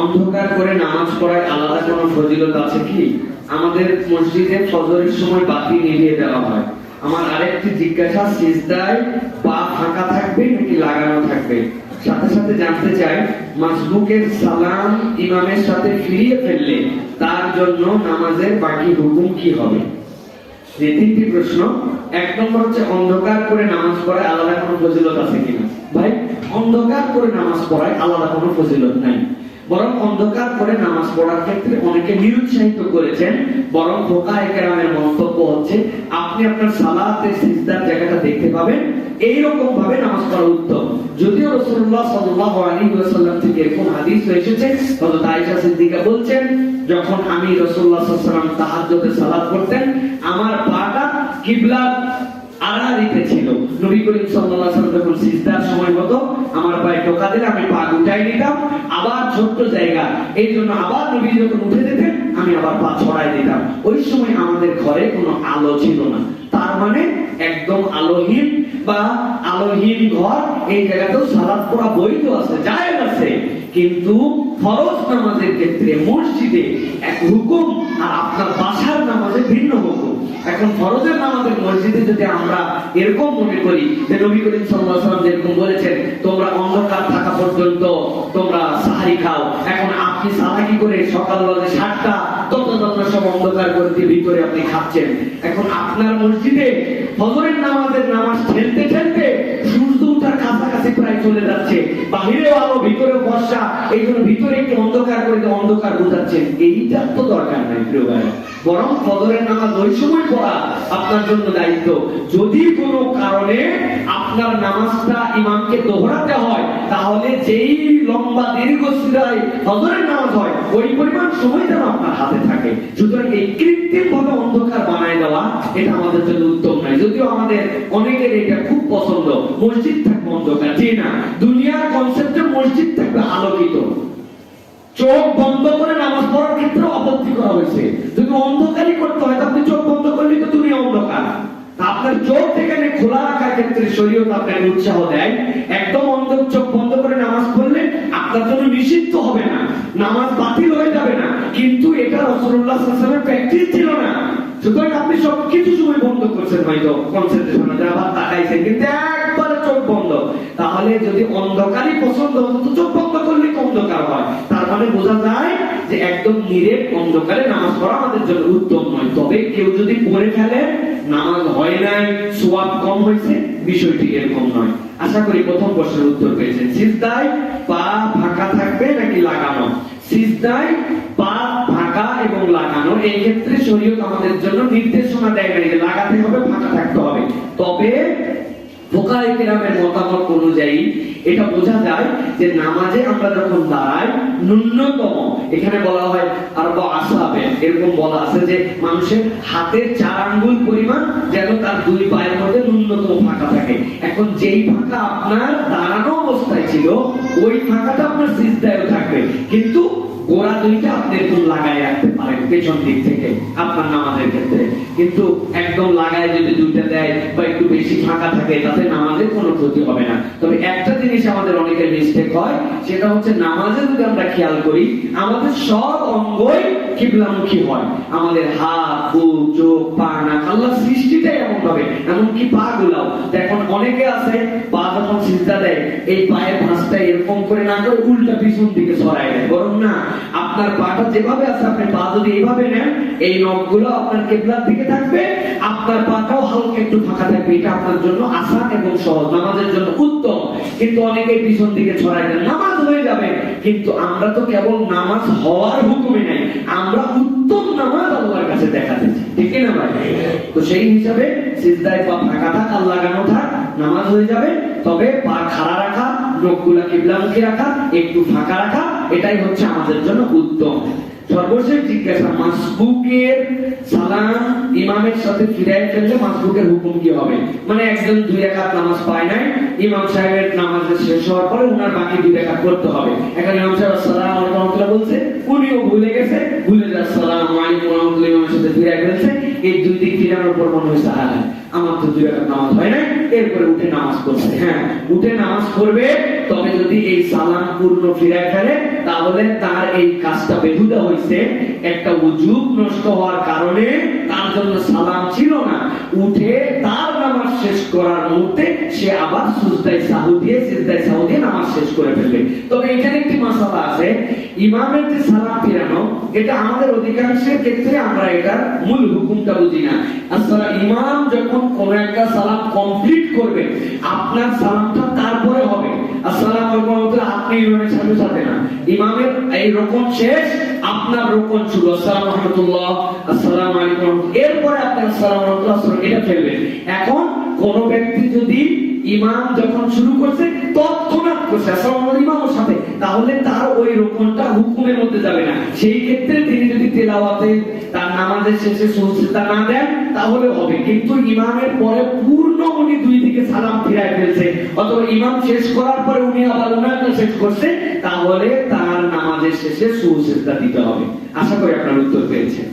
অন্ধকার করে নামাজ পড়ায় আলাদা কোনো ফজিলত আছে কি? আমাদের মসজিদে ফজরের সময় বাতি নিভিয়ে দেওয়া হয়। আমার আরেকটি জিজ্ঞাসা, সিজদায় পা ফাঁকা থাকবে নাকি লাগানো থাকবে? সাথে সাথে জানতে চাই, মাসবুকের সালাম ইমামের সাথে ফিরিয়ে ফেললে তার জন্য নামাজের বাকি হুকুম কি হবে? তিনটি প্রশ্ন, এক নম্বর হচ্ছে অন্ধকার করে নামাজ পড়ায় আলাদা কোনো ফজিলত আছে কিনা? ভাই, অন্ধকার করে নামাজ পড়ায় আলাদা কোনো ফজিলত নাই। বরং অন্ধকার করে নামাজ পড়ার ক্ষেত্রে অনেকে নিরুৎসাহিত করেছেন, বরং ফোকা একরামের মন্তব্য হচ্ছে, আপনি আপনার সালাতে সিজদার জায়গাটা দেখতে পাবেন এইরকম ভাবে নামাজ পড়া উত্তম। যদিও থেকে এরকম হাদিস এসেছে সিদ্দিকা বলছেন, যখন আমি রাসূলুল্লাহ সাল্লাল্লাহু আলাইহি সালাত করতেন আমার পাটা কিবলার আড়াআড়িতে ছিল। নবী করিম যখন সিজদার সময় মতো আমার পায়ে টোকা দিলে আমি পা উঠাই নিতাম, আবার ছোট্ট জায়গা। এই জন্য আবার নবী যখন উঠে যেতেন, আমি আবার পা ছড়াই দিতাম। ওই সময় আমাদের ঘরে কোনো আলো ছিল না। তার মানে একদম আলোহীন বা আলোহীন ঘর, এই জায়গাতেও সালাত পড়া বৈধ আছে, জায়েজ আছে। কিন্তু ফরজ নামাজের ক্ষেত্রে মসজিদে এক হুকুম আর আপনার বাসার নামাজে ভিন্ন হুকুম। এখন ফরজের নামাজের মসজিদে যদি আমরা এরকম মনে করি যে নবী করিম সাল্লাল্লাহু আলাইহি ওয়াসাল্লাম যেরকম বলেছেন, তোমরা অন্ধকার থাকা পর্যন্ত তোমরা সাহারি খাও। এখন আপনি সাহারি করে? সকালবেলা সাতটা ভিতরে আপনার মসজিদে নামাজ কাছাকাছি প্রায় চলে যাচ্ছে। বর্ষা, এই জন্য ভিতরে একটু অন্ধকার দিয়ে বোঝাচ্ছেন এইটার তো দরকার নাই, প্রিয় ভাই। বরং ফজরের নামাজ ওই সময় পড়া আপনার জন্য দায়িত্ব। যদি কোনো কারণে আপনার নামাজটা ইমামকে দোহরাতে হয়, তাহলে যেই লম্বা দীর্ঘ সিরায় ফজরের নামাজ হয়, ওই পরিমাণ সময় যেন আপনার হাতে থাকে। সুতরাং এই কৃত্রিম ভাবে অন্ধকার বানায় দেওয়া, এটা আমাদের জন্য উত্তম যদিও আমাদের অনেকের এটা খুব পছন্দ, মসজিদ থাকবে অন্ধকার। না, দুনিয়ার কনসেপ্টে মসজিদ থাকবে আলোকিত। চোখ বন্ধ করে নামাজ পড়ার ক্ষেত্রে আপত্তি করা হয়েছে। যদি অন্ধকারই করতে হয়, তাহলে চোখ বন্ধ করলে তো দুনিয়া অন্ধকার। আপনার চোখ এখানে খোলা রাখার ক্ষেত্রে শরীয়ত আপনাকে উৎসাহ দেয়। একদম অন্ধ চোখ বন্ধ করে নামাজ পড়লে আপনার জন্য নিষিদ্ধ হবে না। নামাজ বাতিল হয়ে যাবে না। কিন্তু এটা রসুল্লাহ সাল্লামের প্র্যাকটিস ছিল না। সুতরাং আপনি সব কিছু সময় বন্ধ করছেন হয়তো কনসেন্ট্রেশন আবার তাকাইছেন কিন্তু একবারে চোখ বন্ধ। তাহলে যদি অন্ধকারই পছন্দ হতো চোখ বন্ধ করলে অন্ধকার হয়। মানে বোঝা যায় যে একদম নিরেট অন্ধকারে নামাজ পড়া আমাদের জন্য উত্তম নয়। তবে কেউ যদি পড়ে ফেলে, নামাজ হয় নাই সোয়াব কম হয়েছে, বিষয়টি এরকম নয়। আশা করি প্রথম প্রশ্নের উত্তর পেয়েছেন। সিজদায় পা ফাঁকা থাকবে নাকি লাগানো? সিজদায় পা ফাঁকা এবং লাগানো, এই ক্ষেত্রে শরীয়ত আমাদের জন্য নির্দেশনা দেয় না যে লাগাতে হবে, ফাঁকা থাকতে হবে। তবে ফোকায় কেরামের মতামত অনুযায়ী এটা বোঝা যায় যে নামাজে আমরা যখন দাঁড়াই, ন্যূনতম, এখানে বলা হয় আর আসাবে, এরকম বলা আছে যে মানুষের হাতের চার আঙ্গুল পরিমাণ যেন তার দুই পায়ের মধ্যে ন্যূনতম ফাঁকা থাকে। এখন যেই ফাঁকা আপনার দাঁড়ানো অবস্থায় ছিল, ওই ফাঁকাটা আপনার সিজদায়ও থাকবে। কিন্তু গোড়া দুইটা আপনি একটু লাগাই রাখতে পারেন পেছন দিক থেকে আপনার নামাজের ক্ষেত্রে। কিন্তু একদম লাগায় যদি দুইটা দেয় বা একটু বেশি ফাঁকা থাকে, তাতে নামাজের কোনো ক্ষতি হবে না। তবে একটা জিনিস আমাদের অনেকের মিস্টেক হয়, সেটা হচ্ছে নামাজে যদি আমরা খেয়াল করি, আমাদের সব অঙ্গই কিবলামুখী হয়। আমাদের হাত, বুক, চোখ, পা, নাক, আল্লাহ সৃষ্টিটাই এমন ভাবে এমনকি পা গুলাও এখন অনেকে আছে, পা যখন সিজদা দেয়, এই পায়ের ভাঁজটা এরকম করে না করে উল্টা পিছন দিকে সরাই দেয়। বরং না, আপনার পাটা যেভাবে আছে, আপনি পা যদি এইভাবে নেন, এই নখগুলো আপনার কেবলার দিকে থাকবে আপনার পাটাও হালকা একটু ফাঁকা থাকবে, এটা আপনার জন্য আসান এবং সহজ, নামাজের জন্য উত্তম। কিন্তু অনেকে পিছন দিকে ছড়াই দেন, নামাজ হয়ে যাবে। কিন্তু আমরা তো কেবল নামাজ হওয়ার হুকুমে নাই, আমরা উত্তম নামাজ আল্লাহর কাছে দেখাতে ঠিক না ভাই? তো সেই হিসাবে সিজদায় পা ফাঁকা থাক, আর লাগানো থাক, নামাজ হয়ে যাবে। তবে পা খাড়া রাখা, নখগুলা কিবলামুখী রাখা, একটু ফাঁকা রাখা, এটাই হচ্ছে আমাদের জন্য উত্তম। সর্বশেষ জিজ্ঞাসা, মাসবুকের সালাম ইমামের সাথে ফিরাই ফেললে মাসবুকের হুকুম কি হবে? মানে একজন দুই রাকাত নামাজ পায় নাই, ইমাম সাহেবের নামাজ শেষ হওয়ার পরে উনার বাকি দুই রাকাত করতে হবে। এখন ইমাম সাহেব আলাইকুম রহমতুল্লাহ বলছে, উনিও ভুলে গেছে, ভুলে যে আসসালামু আলাইকুম রহমতুল্লাহ ইমামের সাথে ফিরাই ফেলছে, এই দুই দিক ফিরানোর পর মনে হয়েছে আমার তো দুই রাকাত নামাজ হয় নাই এরপরে উঠে নামাজ হ্যাঁ। উঠে নামাজ পড়বে, তবে যদি এই সালাম পূর্ণ ফিরায় ফেলে, তাহলে তার এই কাজটা বেহুদা হয়েছে। একটা উজুব নষ্ট হওয়ার কারণে তার জন্য সালাম ছিল না। উঠে তার নামাজ শেষ করার মুহূর্তে সে আবার সাহু দিয়ে সাহু দিয়ে নামাজ শেষ করে ফেলবে। তবে এখানে একটি মশলা আছে, ইমামের যে সালাম ফিরানো, এটা আমাদের অধিকাংশের ক্ষেত্রে আমরা এটার মূল হুকুমটা বুঝি না। আসলে ইমাম যখন কোন একটা সালাম কমপ্লিট করবে। আপনার সালামটা তারপরে হবে। আসসালাম আলাইকুম আপনি ইমামের সাথে সাথে না। ইমামের এই রকম শেষ, আপনার শুরু। আসসালাম রহমতুল্লাহ, আসসালাম আলাইকুম এরপরে রহমতুল্লাহ এটা এখন কোন ব্যক্তি যদি ইমাম যখন শুরু করছে, তৎক্ষণাৎ করছে। আসসালাম ইমামের সাথে। তাহলে তার ওই রোপণটা হুকুমের মধ্যে যাবে না। সেই ক্ষেত্রে তিনি যদি তেলাওয়াতে তার নামাজের শেষে সুস্থতা না দেন, তাহলে হবে। কিন্তু ইমামের পরে পূর্ণ উনি দুই দিকে সালাম ফিরায় ফেলছে। অথবা ইমাম শেষ করার পরে উনি আবার উনারটা শেষ করছে, তাহলে তার নামাজের শেষে সুস্থতা দিতে হবে। আশা করি আপনার উত্তর পেয়েছেন।